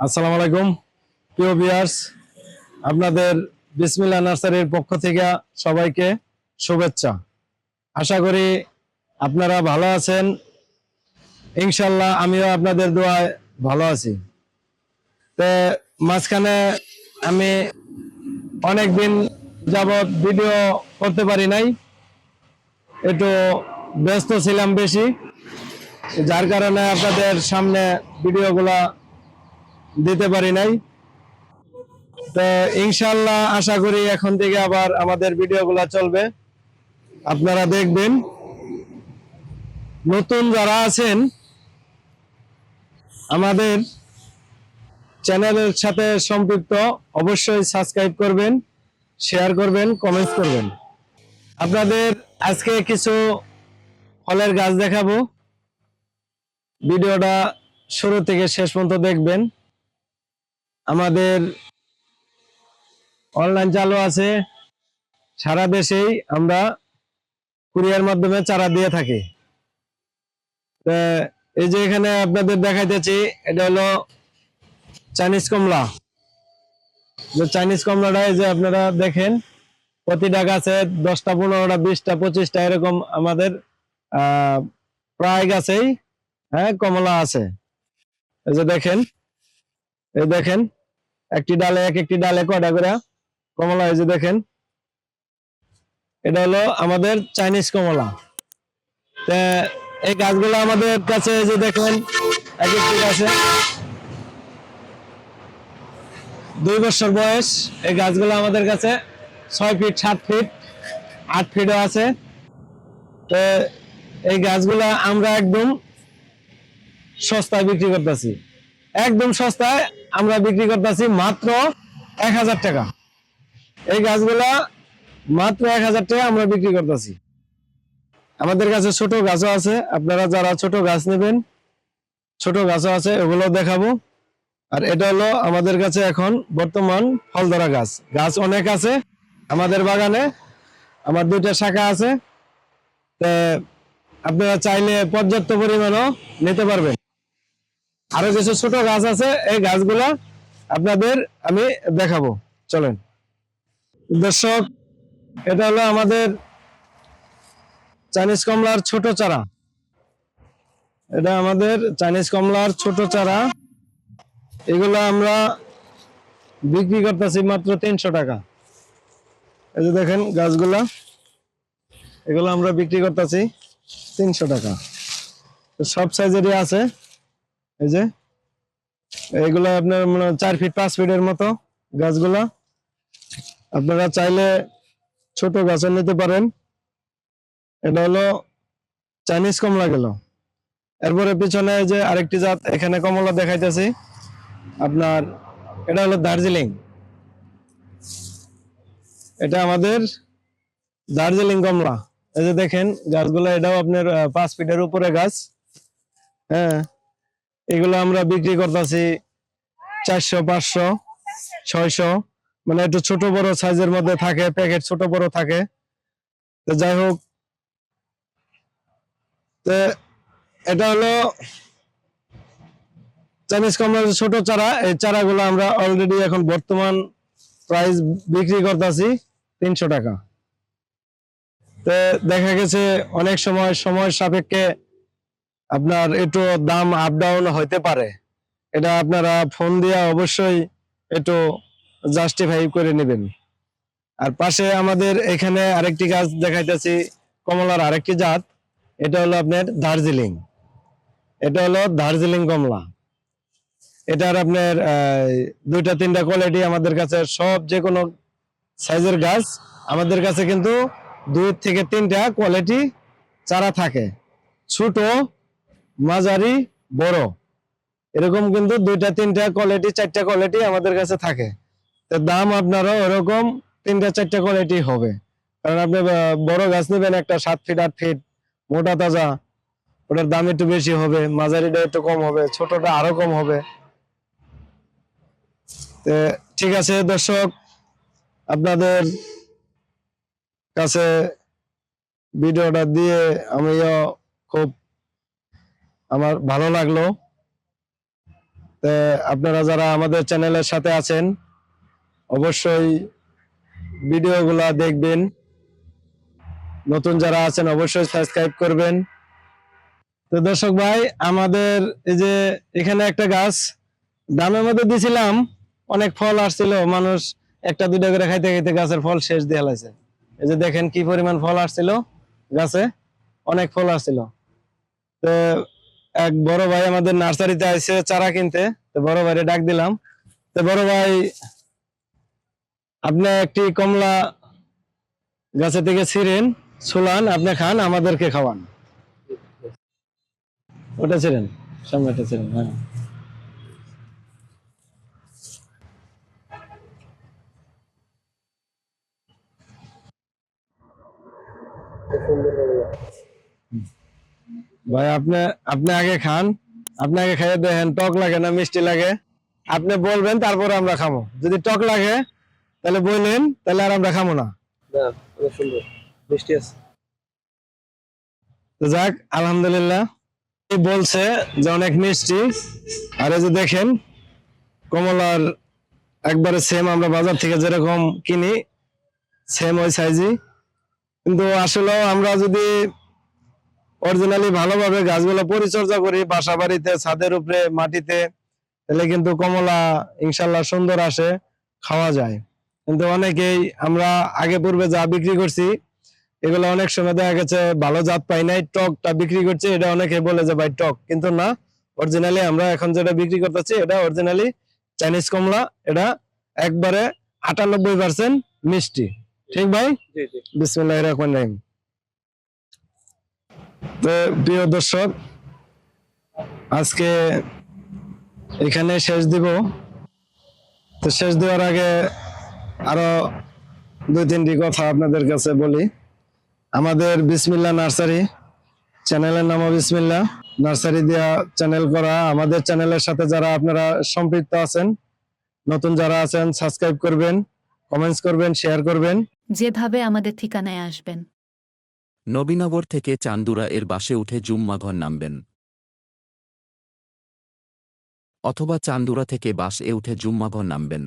আসসালামু আলাইকুম। প্রিয় ভিউয়ার্স আপনাদের বিসমিল্লা নার্সারির পক্ষ থেকে সবাইকে শুভেচ্ছা। আশা করি আপনারা ভালো আছেন। ইনশাল্লাহ আমিও আপনাদের দোয়ায় ভালো আছি। তো মাঝখানে আমি অনেক দিন যাবৎ ভিডিও করতে পারি নাই। একটু ব্যস্ত ছিলাম বেশি। যার কারণে আপনাদের সামনে ভিডিওগুলা দিতে পারি নাই। তো ইনশাল্লাহ আশা করি এখন থেকে আবার আমাদের ভিডিওগুলো চলবে। আপনারা দেখবেন। নতুন যারা আছেন, আমাদের চ্যানেলের সাথে সম্পৃক্ত অবশ্যই সাবস্ক্রাইব করবেন, শেয়ার করবেন কমেন্টস করবেন। আপনাদের আজকে কিছু ফলের গাছ দেখাবো। ভিডিওটা শুরু থেকে শেষ পর্যন্ত দেখবেন। আমাদের অনলাইন চালু আছে। সারা দেশেই আমরা কুরিয়ার মাধ্যমে চারা দিয়ে থাকি। এই যে এখানে আপনাদের দেখাইতেছি, এটা হলো চাইনিজ কমলা। যে চাইনিজ কমলাটা এই যে আপনারা দেখেন, প্রতিটা গাছে দশটা, পনেরোটা, বিশটা, পঁচিশটা এরকম আমাদের প্রায় গাছেই হ্যাঁ কমলা আছে। এই যে দেখেন, এই দেখেন একটি ডালে এক একটি ডালে কয়টা করে? কমলা, এই যে দেখেন। এটা হলো আমাদের চাইনিজ কমলা। এই গাছগুলো আমাদের কাছে, এই যে দেখেন, এক একটি গাছে। দুই বছর বয়স। এই গাছগুলো আমাদের কাছে ছয় ফিট, সাত ফিট, আট ফিটও আছে। তো এই গাছগুলা আমরা একদম সস্তায় বিক্রি করতেছি। একদম সস্তায় আমরা বিক্রি করতেছি মাত্র এক হাজার টাকা। এই গাছগুলা মাত্র এক হাজার টাকা আমরা বিক্রি করতেছি। আমাদের কাছে ছোট গাছও আছে, আপনারা যারা ছোট গাছ নেবেন, ছোট গাছও আছে ওগুলো দেখাবো। আর এটা হলো আমাদের কাছে এখন বর্তমান ফল ধরা গাছ। গাছ অনেক আছে আমাদের বাগানে, আমার দুইটা শাখা আছে। আপনারা চাইলে পর্যাপ্ত পরিমাণও নিতে পারবেন। আরও কিছু ছোট গাছ আছে, এই গাছগুলা আপনাদের আমি দেখাবো। চলেন। দর্শক, এটা হলো আমাদের চাইনিজ কমলার ছোট চারা। এটা আমাদের চাইনিজ কমলার ছোট চারা। এগুলো আমরা বিক্রি করতেছি মাত্র তিনশো টাকা। এই যে দেখেন গাছগুলা। এগুলো আমরা বিক্রি করতেছি তিনশো টাকা। সব সাইজেরই আছে। এই যে, এইগুলো আপনার মানে চার ফিট পাঁচ ফিটের মতো গাছগুলা। আপনারা চাইলে ছোট গাছও নিতে পারেন। এটা হলো চাইনিজ কমলা গেল। এরপরে পিছনে যে আরেকটি জাত, এখানে কমলা দেখাইতেছি। আপনার, এটা হলো দার্জিলিং। এটা আমাদের দার্জিলিং কমলা। এই যে দেখেন, গাছগুলো এটাও আপনার পাঁচ ফিটের উপরে গাছ। হ্যাঁ। এগুলো আমরা বিক্রি করতেছি চারশো, পাঁচশো, ছয়শো। মানে একটু ছোট বড় সাইজের মধ্যে থাকে, প্যাকেট ছোট বড় থাকে। তো যাই হোক। এটা হলো চাইনিজ কমলার ছোট চারা। এই চারাগুলো আমরা অলরেডি এখন বর্তমান প্রাইস বিক্রি করতেছি তিনশো টাকা। তো দেখা গেছে অনেক সময় সময় সাপেক্ষে আপনার একটু দাম আপ ডাউন হইতে পারে। এটা আপনারা ফোন দিয়ে অবশ্যই একটু জাস্টিফাই করে নেবেন। আর পাশে আমাদের এখানে আরেকটি গাছ দেখাইতেছি, কমলার আরেকটি জাত। এটা হলো আপনার দার্জিলিং। এটা হলো দার্জিলিং কমলা। এটার আপনার দুইটা তিনটা কোয়ালিটি আমাদের কাছে সব যে কোনো সাইজের গাছ, আমাদের কাছে কিন্তু দুই থেকে তিনটা কোয়ালিটি চারা থাকে। ছোট মাঝারি, বড়। এরকম কিন্তু দুইটা, তিনটা কোয়ালিটি চারটা কোয়ালিটি আমাদের কাছে থাকে। তো দাম আপনারও এরকম তিনটা, চারটা কোয়ালিটি হবে। কারণ আপনি বড় গাছ নেবেন একটা সাত ফিট আট ফিট মোটা তাজা, ওটার দাম একটু বেশি হবে, মাঝারিটা একটু কম হবে, ছোটটা আরও কম হবে। ঠিক আছে দর্শক, আপনাদের কাছে ভিডিওটা দিয়ে আমিও খুব আমার ভালো লাগল। আপনারা যারা আমাদের চ্যানেলের সাথে আছেন, অবশ্যই ভিডিওগুলা দেখবেন। নতুন যারা আছেন, অবশ্যই সাবস্ক্রাইব করবেন। তো দর্শক ভাই, আমাদের এই যে এখানে একটা গাছ, দামের মধ্যে দিছিলাম, অনেক ফল আসছিল, মানুষ একটা, দুইটা করে খাইতে খাইতে গাছের ফল শেষ দিয়ে লাইছে। এই যে দেখেন কি পরিমাণ ফল আসছিল গাছে, অনেক ফল আসছিল। তো এক বড় ভাই আমাদের নার্সারিতে আইসে চারা কিনতে। তো বড় ভাইরে ডাক দিলাম। তো বড় ভাই, আপনি একটি কমলা গাছে থেকে ছিঁড়েন, ছুলান, আপনি খান, আমাদেরকে খাওয়ান। ওটা ছিলেন সামনে ওটা ছিলেন হ্যাঁ। ভাই আপনি আপনি আগে খান। আপনি আগে খাইয়ে দেখেন টক লাগে না মিষ্টি লাগে। আপনি বলবেন তারপরে আমরা খাব যদি টক লাগে তাহলে বললেন তাহলে আর আমরা খাব না। না সুন্দর। মিষ্টি আছে। তো যাক আলহামদুলিল্লাহ। বলছে যে অনেক মিষ্টি। আর এই যে দেখেন কমলার একবারে সেম আমরা বাজার থেকে যেরকম কিনি সেম ওই সাইজই কিন্তু আসলে আমরা যদি অরিজিনালি ভালোভাবে গাছগুলো পরিচর্যা করি বাসা বাড়িতে ছাদের উপরে মাটিতে তাহলে কিন্তু কমলা ইনশাল্লাহ সুন্দর আসে খাওয়া যায়। কিন্তু অনেকেই আমরা আগে পূর্বে যা বিক্রি করছি এগুলো অনেক সময় দেখা গেছে ভালো জাত পাই নাই টকটা বিক্রি করছে এটা অনেকে বলে যে ভাই টক কিন্তু না অরিজিনালি আমরা এখন যেটা বিক্রি করতেছি এটা অরিজিনালি চাইনিজ কমলা এটা একবারে আটানব্বই পার্সেন্ট মিষ্টি। ঠিক ভাই? বিসমুল্লাহ রহমান রহিম। তো প্রিয় দর্শক, আজকে এখানে শেষ দিব। তো শেষ দেওয়ার আগে আরও দুই, তিনটি কথা আপনাদের কাছে বলি। আমাদের বিসমিল্লা নার্সারি, চ্যানেলের নামও বিসমিল্লা নার্সারি দেওয়া চ্যানেল করা, আমাদের চ্যানেলের সাথে যারা আপনারা সম্পৃক্ত আছেন, নতুন যারা আছেন সাবস্ক্রাইব করবেন কমেন্টস করবেন শেয়ার করবেন। যেভাবে আমাদের ঠিকানায় আসবেন। নবীনগর থেকে চান্দুরা এর বাসে উঠে জুম্মাঘর নামবেন। অথবা চান্দুরা থেকে বাস এ উঠে জুম্মাঘর নামবেন।